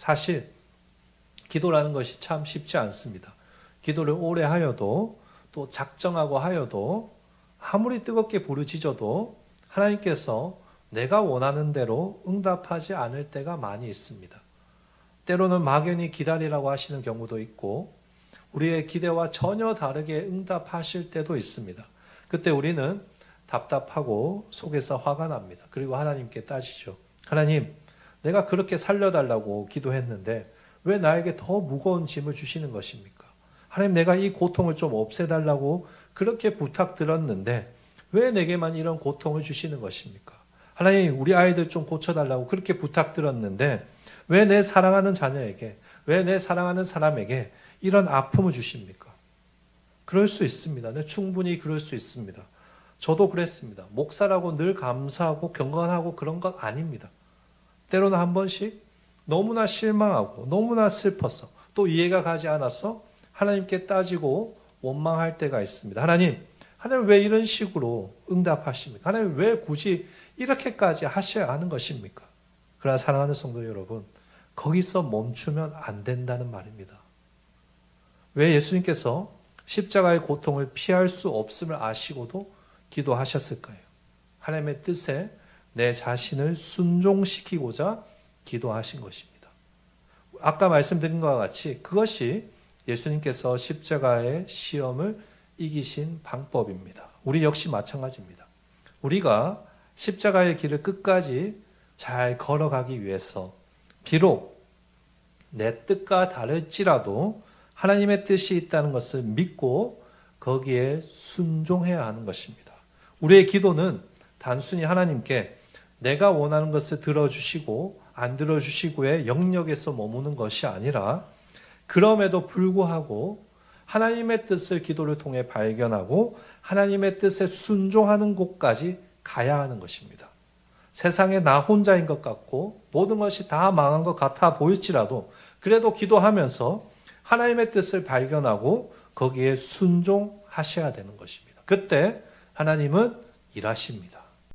사실 기도라는 것이 참 쉽지 않습니다. 기도를 오래 하여도 또 작정하고 하여도 아무리 뜨겁게 부르짖어도 하나님께서 내가 원하는 대로 응답하지 않을 때가 많이 있습니다. 때로는 막연히 기다리라고 하시는 경우도 있고 우리의 기대와 전혀 다르게 응답하실 때도 있습니다. 그때 우리는 답답하고 속에서 화가 납니다. 그리고 하나님께 따지죠. 하나님, 내가 그렇게 살려달라고 기도했는데 왜 나에게 더 무거운 짐을 주시는 것입니까? 하나님, 내가 이 고통을 좀 없애달라고 그렇게 부탁드렸는데 왜 내게만 이런 고통을 주시는 것입니까? 하나님, 우리 아이들 좀 고쳐달라고 그렇게 부탁드렸는데 왜 내 사랑하는 자녀에게, 왜 내 사랑하는 사람에게 이런 아픔을 주십니까? 그럴 수 있습니다. 네, 충분히 그럴 수 있습니다. 저도 그랬습니다. 목사라고 늘 감사하고 경건하고 그런 것 아닙니다. 때로는 한 번씩 너무나 실망하고 너무나 슬퍼서 또 이해가 가지 않아서 하나님께 따지고 원망할 때가 있습니다. 하나님, 하나님 왜 이런 식으로 응답하십니까? 하나님 왜 굳이 이렇게까지 하셔야 하는 것입니까? 그러나 사랑하는 성도 여러분, 거기서 멈추면 안 된다는 말입니다. 왜 예수님께서 십자가의 고통을 피할 수 없음을 아시고도 기도하셨을까요? 하나님의 뜻에 내 자신을 순종시키고자 기도하신 것입니다. 아까 말씀드린 것과 같이 그것이 예수님께서 십자가의 시험을 이기신 방법입니다. 우리 역시 마찬가지입니다. 우리가 십자가의 길을 끝까지 잘 걸어가기 위해서 비록 내 뜻과 다를지라도 하나님의 뜻이 있다는 것을 믿고 거기에 순종해야 하는 것입니다. 우리의 기도는 단순히 하나님께 내가 원하는 것을 들어주시고 안 들어주시고의 영역에서 머무는 것이 아니라 그럼에도 불구하고 하나님의 뜻을 기도를 통해 발견하고 하나님의 뜻에 순종하는 곳까지 가야 하는 것입니다. 세상에 나 혼자인 것 같고 모든 것이 다 망한 것 같아 보일지라도 그래도 기도하면서 하나님의 뜻을 발견하고 거기에 순종하셔야 되는 것입니다. 그때 하나님은 일하십니다.